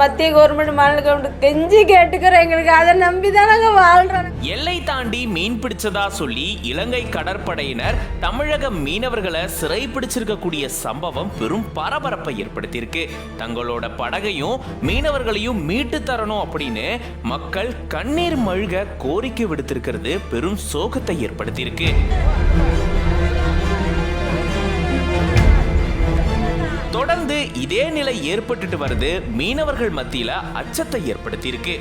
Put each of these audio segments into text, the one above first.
மத்திய கவர்மெண்ட் மாநில கவர்மெண்ட் கெஞ்சி கேட்டுக்கிறோம் எங்களுக்கு அதை நம்பி தான் நாங்கள் எல்லை தாண்டி மீன் பிடிச்சதா சொல்லி இலங்கை கடற்படையினர் தமிழக மீனவர்களை சிறை பிடிச்சிருக்கக்கூடிய சம்பவம் பெரும் பரபரப்பை ஏற்படுத்தியிருக்கு. தங்களோட படகையும் மீனவர்களையும் மீட்டு தரணும் அப்படின்னு மக்கள் கண்ணீர் மழுக கோரிக்கை விடுத்திருக்கிறது. பெரும் சோகத்தை ஏற்படுத்தியிருக்கு. தொடர்ந்து இதே நிலை ஏற்பட்டுட்டு வருது. மீனவர்கள் மத்தியில அச்சத்தை ஏற்படுத்தியிருக்கு.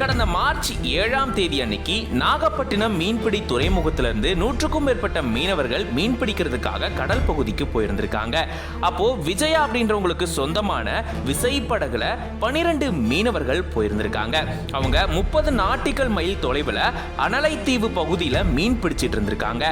கடந்த மார்ச் ஏழாம் தேதி அன்னைக்கு நாகப்பட்டினம் மீன்பிடி துறைமுகத்திலிருந்து நூற்றுக்கும் மேற்பட்ட மீனவர்கள் மீன் பிடிக்கிறதுக்காக கடல் பகுதிக்கு போயிருந்திருக்காங்க. அப்போ விஜயா அப்படின்றவங்களுக்கு சொந்தமான விசைப்படகுல பனிரெண்டு மீனவர்கள் போயிருந்திருக்காங்க. அவங்க முப்பது நாட்டிக்கல் மைல் தொலைவில் அனலைத்தீவு பகுதியில் மீன் பிடிச்சிட்டு இருந்திருக்காங்க.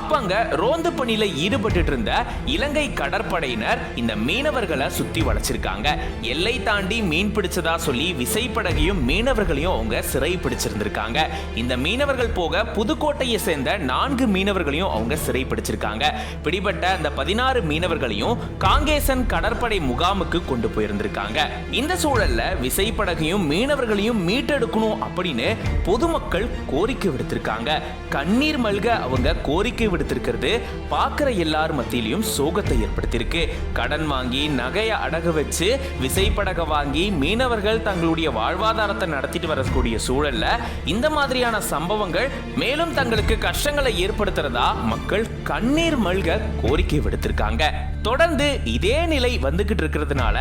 அப்ப அங்க ரோந்து பணியில் ஈடுபட்டு இருந்த இலங்கை கடற்படையினர் இந்த மீனவர்கள் சுத்தி வளைச்சிருக்காங்க எல்லை தாண்டி மீன் பிடிச்சதா சொல்லி விசைப்படகையும் மீனவர்களையும் அவங்க சிறை பிடிச்சிருந்திருக்காங்க. இந்த மீனவர்கள் போக புதுக்கோட்டையை சேர்ந்த நான்கு மீனவர்களையும் அவங்க சிறை பிடிச்சிருக்காங்க. பிடிபட்ட அந்த பதினாறு மீனவர்களையும் காங்கேசன் கடற்படை முகாமுக்கு கொண்டு போயிருந்திருக்காங்க. இந்த சூழல்ல விசைப்படகையும் மீனவர்களையும் மீட்டெடுக்கணும் அப்படின்னு பொதுமக்கள் கோரிக்கை விடுத்திருக்காங்க. கண்ணீர் மல்க அவங்க கோரிக்கை விடுத்திருக்கிறது. பார்க்குற எல்லார் மத்தியிலையும் சோகத்தை ஏற்படுத்தியிருக்கு. கடன் வாங்கி நகையை அடகு வச்சு விசைப்படகை வாங்கி மீனவர்கள் தங்களுடைய வாழ்வாதாரத்தை நடத்திட்டு வரக்கூடிய சூழல்ல இந்த மாதிரியான சம்பவங்கள் மேலும் தங்களுக்கு கஷ்டங்களை ஏற்படுத்துறதா மக்கள் கண்ணீர் மல்க கோரிக்கை விடுத்திருக்காங்க. தொடர்ந்து இதே நிலை வந்துகிட்டு இருக்கிறதுனால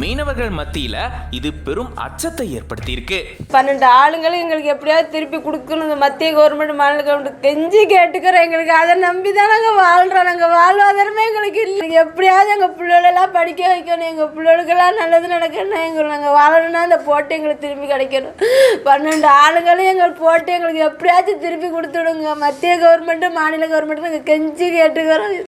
மீனவர்கள் மத்தியில இது பெரும் அச்சத்தை ஏற்படுத்தியிருக்கு. பன்னெண்டு ஆளுங்களும் எங்களுக்கு எப்படியாவது திருப்பி கொடுக்கணும். மத்திய கவர்மெண்ட் மாநில கவர்மெண்ட் கெஞ்சி கேட்டுக்கிறோம் எங்களுக்கு. அதை நம்பி தான் நாங்கள் வாழ்றோம். நாங்கள் வாழ்வாதாரமே எங்களுக்கு இல்லை. எப்படியாவது எங்கள் பிள்ளைகளெல்லாம் படிக்க வைக்கணும். எங்கள் பிள்ளைகளுக்கெல்லாம் நல்லது நடக்கணும் எங்களுக்கு நாங்கள் வாழணும்னா அந்த போட்டு எங்களுக்கு திரும்பி கிடைக்கணும். பன்னெண்டு ஆளுங்களும் எங்கள் போட்டு எங்களுக்கு எப்படியாச்சும் திருப்பி கொடுத்துடுங்க. மத்திய கவர்மெண்ட்டு மாநில கவர்மெண்ட்டு நாங்கள் கெஞ்சி கேட்டுக்கிறோம்.